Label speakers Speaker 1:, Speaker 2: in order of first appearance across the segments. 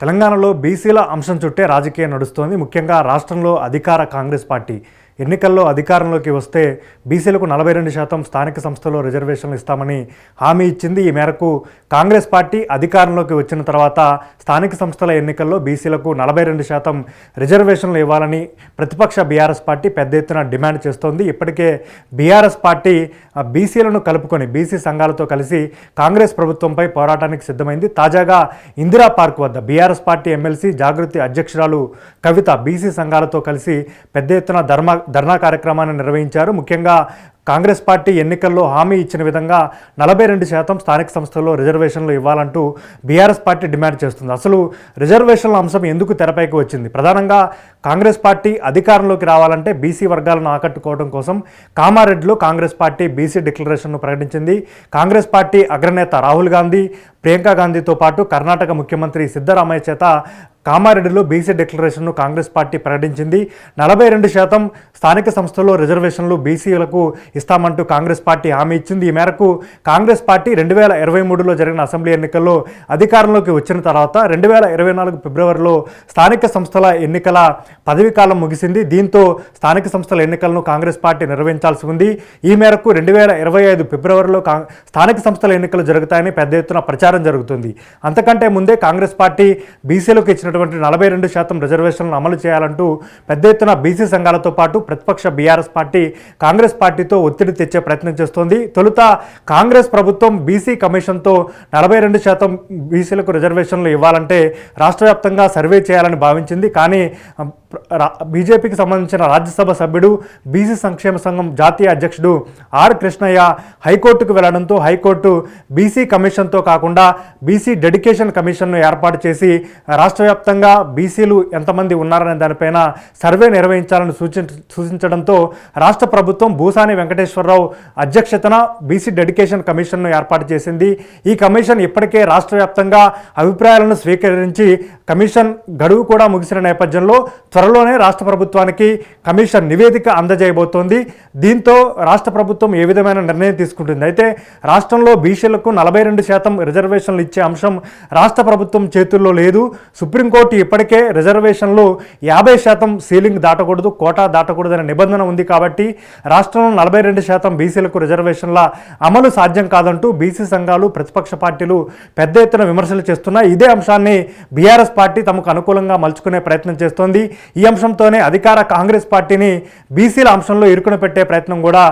Speaker 1: తెలంగాణలో బీసీల అంశం చుట్టే రాజకీయం నడుస్తోంది. ముఖ్యంగా రాష్ట్రంలో అధికార కాంగ్రెస్ పార్టీ. ఎన్నికల్లో అధికారంలోకి వస్తే బీసీలకు నలభై రెండు శాతం స్థానిక సంస్థల్లో రిజర్వేషన్లు ఇస్తామని హామీ ఇచ్చింది ఈ మేరకు కాంగ్రెస్ పార్టీ అధికారంలోకి వచ్చిన తర్వాత స్థానిక సంస్థల ఎన్నికల్లో బీసీలకు నలభై రెండు శాతం రిజర్వేషన్లు ఇవ్వాలని ప్రతిపక్ష బీఆర్ఎస్ పార్టీ పెద్ద ఎత్తున డిమాండ్ చేస్తోంది. ఇప్పటికే బీఆర్ఎస్ పార్టీ బీసీలను కలుపుకొని బీసీ సంఘాలతో కలిసి కాంగ్రెస్ ప్రభుత్వంపై పోరాటానికి సిద్ధమైంది. తాజాగా ఇందిరా పార్క్ వద్ద బీఆర్ఎస్ పార్టీ ఎమ్మెల్సీ జాగృతి అధ్యక్షురాలు కవిత బీసీ సంఘాలతో కలిసి పెద్ద ఎత్తున ధర్మ ధర్నా కార్యక్రమాన్ని నిర్వహించారు. ముఖ్యంగా కాంగ్రెస్ పార్టీ ఎన్నికల్లో హామీ ఇచ్చిన విధంగా నలభై రెండు శాతం స్థానిక సంస్థల్లో రిజర్వేషన్లు ఇవ్వాలంటూ బీఆర్ఎస్ పార్టీ డిమాండ్ చేస్తుంది. అసలు రిజర్వేషన్ల అంశం ఎందుకు తెరపైకి వచ్చింది? ప్రధానంగా కాంగ్రెస్ పార్టీ అధికారంలోకి రావాలంటే బీసీ వర్గాలను ఆకట్టుకోవడం కోసం కామారెడ్డిలో కాంగ్రెస్ పార్టీ బీసీ డిక్లరేషన్ను ప్రకటించింది. కాంగ్రెస్ పార్టీ అగ్రనేత రాహుల్ గాంధీ ప్రియాంకా గాంధీతో పాటు కర్ణాటక ముఖ్యమంత్రి సిద్ధరామయ్య చేత కామారెడ్డిలో బీసీ డిక్లరేషన్ను కాంగ్రెస్ పార్టీ ప్రకటించింది. నలభై రెండు శాతం స్థానిక సంస్థల్లో రిజర్వేషన్లు బీసీలకు ఇస్తామంటూ కాంగ్రెస్ పార్టీ హామీ ఇచ్చింది. ఈ మేరకు కాంగ్రెస్ పార్టీ రెండు వేల ఇరవై మూడులో జరిగిన అసెంబ్లీ ఎన్నికల్లో అధికారంలోకి వచ్చిన తర్వాత రెండు వేల ఇరవై నాలుగు ఫిబ్రవరిలో స్థానిక సంస్థల ఎన్నికల పదవీ కాలం ముగిసింది. దీంతో స్థానిక సంస్థల ఎన్నికలను కాంగ్రెస్ పార్టీ నిర్వహించాల్సి ఉంది. ఈ మేరకు రెండు వేల ఇరవై ఐదు ఫిబ్రవరిలో కా స్థానిక సంస్థల ఎన్నికలు జరుగుతాయని పెద్ద ఎత్తున ప్రచారం జరుగుతుంది. అంతకంటే ముందే కాంగ్రెస్ పార్టీ బీసీలకు ఇచ్చినటువంటి నలభై రెండు శాతం రిజర్వేషన్లను అమలు చేయాలంటూ పెద్ద ఎత్తున బీసీ సంఘాలతో పాటు ప్రతిపక్ష బీఆర్ఎస్ పార్టీ కాంగ్రెస్ పార్టీతో ఒత్తిడి తెచ్చే ప్రయత్నం చేస్తోంది. తొలుత కాంగ్రెస్ ప్రభుత్వం బీసీ కమిషన్తో నలభై రెండు శాతం బీసీలకు రిజర్వేషన్లు ఇవ్వాలంటే రాష్ట్ర వ్యాప్తంగా సర్వే చేయాలని భావించింది. కానీ బీజేపీకి సంబంధించిన రాజ్యసభ సభ్యుడు బీసీ సంక్షేమ సంఘం జాతీయ అధ్యక్షుడు ఆర్ కృష్ణయ్య హైకోర్టుకు వెళ్ళడంతో హైకోర్టు బీసీ కమిషన్తో కాకుండా బీసీ డెడికేషన్ కమిషన్ను ఏర్పాటు చేసి రాష్ట్ర వ్యాప్తంగా బీసీలు ఎంతమంది ఉన్నారనే దానిపైన సర్వే నిర్వహించాలని సూచించ సూచించడంతో రాష్ట్ర ప్రభుత్వం భూసాని వెంకటేశ్వరరావు అధ్యక్షతన బీసీ డెడికేషన్ కమిషన్ను ఏర్పాటు చేసింది. ఈ కమిషన్ ఇప్పటికే రాష్ట్ర వ్యాప్తంగా అభిప్రాయాలను స్వీకరించి కమిషన్ గడువు కూడా ముగిసిన నేపథ్యంలో త్వరలోనే రాష్ట్ర ప్రభుత్వానికి కమిషన్ నివేదిక అందజేయబోతోంది. దీంతో రాష్ట్ర ప్రభుత్వం ఏ విధమైన నిర్ణయం తీసుకుంటుంది? అయితే రాష్ట్రంలో బీసీలకు నలభై రెండు శాతం రిజర్వేషన్లు ఇచ్చే అంశం రాష్ట్ర ప్రభుత్వం చేతుల్లో లేదు. సుప్రీంకోర్టు ఇప్పటికే రిజర్వేషన్లు యాభై శాతం సీలింగ్ దాటకూడదు కోటా దాటకూడదనే నిబంధన ఉంది కాబట్టి రాష్ట్రంలో నలభై రెండు శాతం బీసీలకు రిజర్వేషన్ల అమలు సాధ్యం కాదంటూ బీసీ సంఘాలు ప్రతిపక్ష పార్టీలు పెద్ద ఎత్తున విమర్శలు చేస్తున్నాయి. ఇదే అంశాన్ని బీఆర్ఎస్ పార్టీ తమకు అనుకూలంగా మలుచుకునే ప్రయత్నం చేస్తోంది. ఈ అంశంతోనే అధికార కాంగ్రెస్ పార్టీని బీసీల అంశంలో ఇరుకున పెట్టే ప్రయత్నం కూడా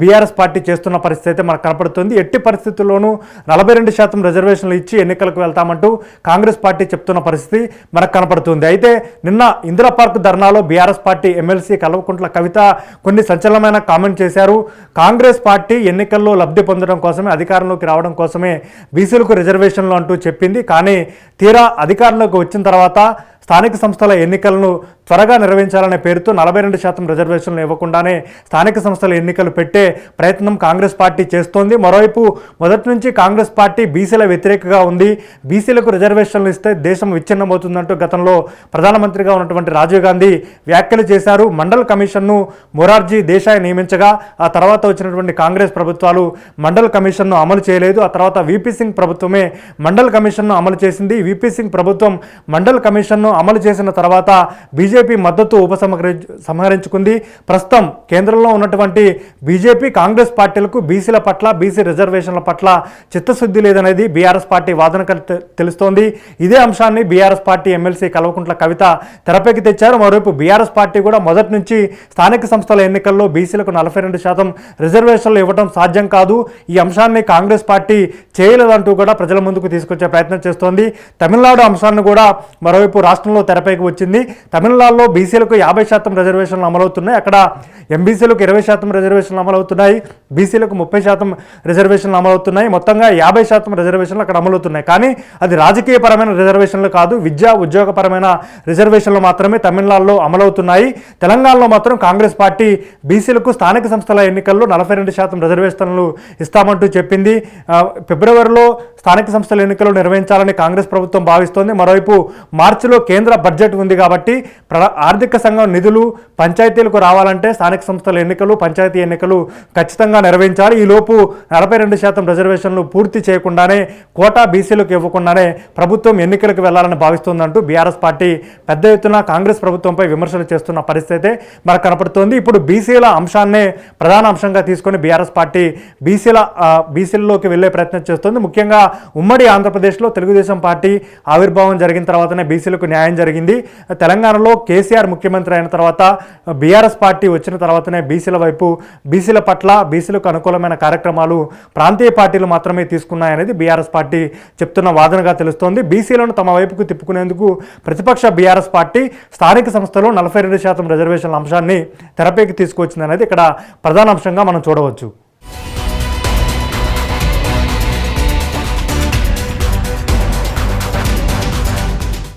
Speaker 1: బీఆర్ఎస్ పార్టీ చేస్తున్న పరిస్థితి అయితే మనకు కనపడుతుంది. ఎట్టి పరిస్థితుల్లోనూ నలభై రెండు శాతం రిజర్వేషన్లు ఇచ్చి ఎన్నికలకు వెళ్తామంటూ కాంగ్రెస్ పార్టీ చెప్తున్న పరిస్థితి మనకు కనపడుతుంది. అయితే నిన్న ఇందిరా పార్క్ ధర్నాలో BRS party MLC Kalvakuntla Kavitha కొన్ని సంచలనమైన కామెంట్ చేశారు. కాంగ్రెస్ పార్టీ ఎన్నికల్లో లబ్ధి పొందడం కోసమే అధికారంలోకి రావడం కోసమే బీసీలకు రిజర్వేషన్లు అంటూ చెప్పింది. కానీ తీరా అధికారంలోకి వచ్చిన తర్వాత స్థానిక సంస్థల ఎన్నికలను త్వరగా నిర్వహించాలనే పేరుతో నలభై రెండు శాతం రిజర్వేషన్లు ఇవ్వకుండానే స్థానిక సంస్థల ఎన్నికలు పెట్టే ప్రయత్నం కాంగ్రెస్ పార్టీ చేస్తోంది. మరోవైపు మొదటి నుంచి కాంగ్రెస్ పార్టీ బీసీల వ్యతిరేకగా ఉంది. బీసీలకు రిజర్వేషన్లు ఇస్తే దేశం విచ్ఛిన్నమవుతుందంటూ గతంలో ప్రధానమంత్రిగా ఉన్నటువంటి రాజీవ్ గాంధీ వ్యాఖ్యలు చేశారు. మండల్ కమిషన్ను మొరార్జీ దేశాయ్ నియమించగా ఆ తర్వాత వచ్చినటువంటి కాంగ్రెస్ ప్రభుత్వాలు మండల్ కమిషన్ను అమలు చేయలేదు. ఆ తర్వాత వీపీ సింగ్ ప్రభుత్వమే మండల్ కమిషన్ను అమలు చేసింది. వీపీ సింగ్ ప్రభుత్వం మండల్ కమిషన్ను అమలు చేసిన తర్వాత బీజేపీ మద్దతు ఉపసంహరి సంహరించుకుంది. ప్రస్తుతం కేంద్రంలో ఉన్నటువంటి బీజేపీ కాంగ్రెస్ పార్టీలకు బీసీల పట్ల బీసీ రిజర్వేషన్ల పట్ల చిత్తశుద్ధి లేదనేది బీఆర్ఎస్ పార్టీ వాదన తెలుస్తోంది. ఇదే అంశాన్ని BRS party MLC Kalvakuntla Kavitha తెరపైకి తెచ్చారు. మరోవైపు బీఆర్ఎస్ పార్టీ కూడా మొదటి నుంచి స్థానిక సంస్థల ఎన్నికల్లో బీసీలకు నలభై రెండు శాతం రిజర్వేషన్లు ఇవ్వడం సాధ్యం కాదు. ఈ అంశాన్ని కాంగ్రెస్ పార్టీ చేయలేదంటూ కూడా ప్రజల ముందుకు తీసుకొచ్చే ప్రయత్నం చేస్తోంది. తమిళనాడు అంశాన్ని కూడా మరోవైపు రాష్ట్రంలో తెరపైకి వచ్చింది. జిల్లాల్లో బీసీలకు యాభై శాతం రిజర్వేషన్లు అమలవుతున్నాయి. అక్కడ ఎంబీసీలకు ఇరవై శాతం రిజర్వేషన్లు అమలవుతున్నాయి. బీసీలకు ముప్పై శాతం రిజర్వేషన్లు అమలవుతున్నాయి. మొత్తంగా యాభై శాతం రిజర్వేషన్లు అక్కడ అమలవుతున్నాయి. కానీ అది రాజకీయపరమైన రిజర్వేషన్లు కాదు విద్యా ఉద్యోగపరమైన రిజర్వేషన్లు మాత్రమే తమిళనాడులో అమలవుతున్నాయి. తెలంగాణలో మాత్రం కాంగ్రెస్ పార్టీ బీసీలకు స్థానిక సంస్థల ఎన్నికల్లో నలభై రెండు శాతం రిజర్వేషన్లు ఇస్తామంటూ చెప్పింది. ఫిబ్రవరిలో స్థానిక సంస్థల ఎన్నికలు నిర్వహించాలని కాంగ్రెస్ ప్రభుత్వం భావిస్తోంది. మరోవైపు మార్చిలో కేంద్ర బడ్జెట్ ఉంది కాబట్టి ప్ర ఆర్థిక సంఘం నిధులు పంచాయతీలకు రావాలంటే స్థానిక సంస్థల ఎన్నికలు పంచాయతీ ఎన్నికలు ఖచ్చితంగా నెరవేర్చాలి ఈ లోపు నలభై రెండు శాతం రిజర్వేషన్లు పూర్తి చేయకుండానే కోటా బీసీలకు ఇవ్వకుండానే ప్రభుత్వం ఎన్నికలకు వెళ్ళాలని భావిస్తోందంటూ బీఆర్ఎస్ పార్టీ పెద్ద ఎత్తున కాంగ్రెస్ ప్రభుత్వంపై విమర్శలు చేస్తున్న పరిస్థితి మనకు కనపడుతోంది. ఇప్పుడు బీసీల అంశాన్నే ప్రధాన అంశంగా తీసుకొని బీఆర్ఎస్ పార్టీ బీసీల బీసీల్లోకి బీసీలలోకి వెళ్ళే ప్రయత్నం చేస్తోంది. ముఖ్యంగా ఉమ్మడి ఆంధ్రప్రదేశ్లో తెలుగుదేశం పార్టీ ఆవిర్భావం జరిగిన తర్వాతనే బీసీలకు న్యాయం జరిగింది. తెలంగాణలో కేసీఆర్ ముఖ్యమంత్రి అయిన తర్వాత బీఆర్ఎస్ పార్టీ వచ్చిన తర్వాతనే బీసీల వైపు బీసీల పట్ల ఎస్సీలకు అనుకూలమైన కార్యక్రమాలు ప్రాంతీయ పార్టీలు మాత్రమే తీసుకున్నాయనేది బీఆర్ఎస్ పార్టీ చెప్తున్న వాదనగా తెలుస్తోంది. బీసీలను తమ వైపుకు తిప్పుకునేందుకు ప్రతిపక్ష బీఆర్ఎస్ పార్టీ స్థానిక సంస్థలు నలభై రెండు శాతం రిజర్వేషన్ల అంశాన్ని తెరపైకి తీసుకొచ్చిందనేది ఇక్కడ ప్రధాన అంశంగా మనం చూడవచ్చు.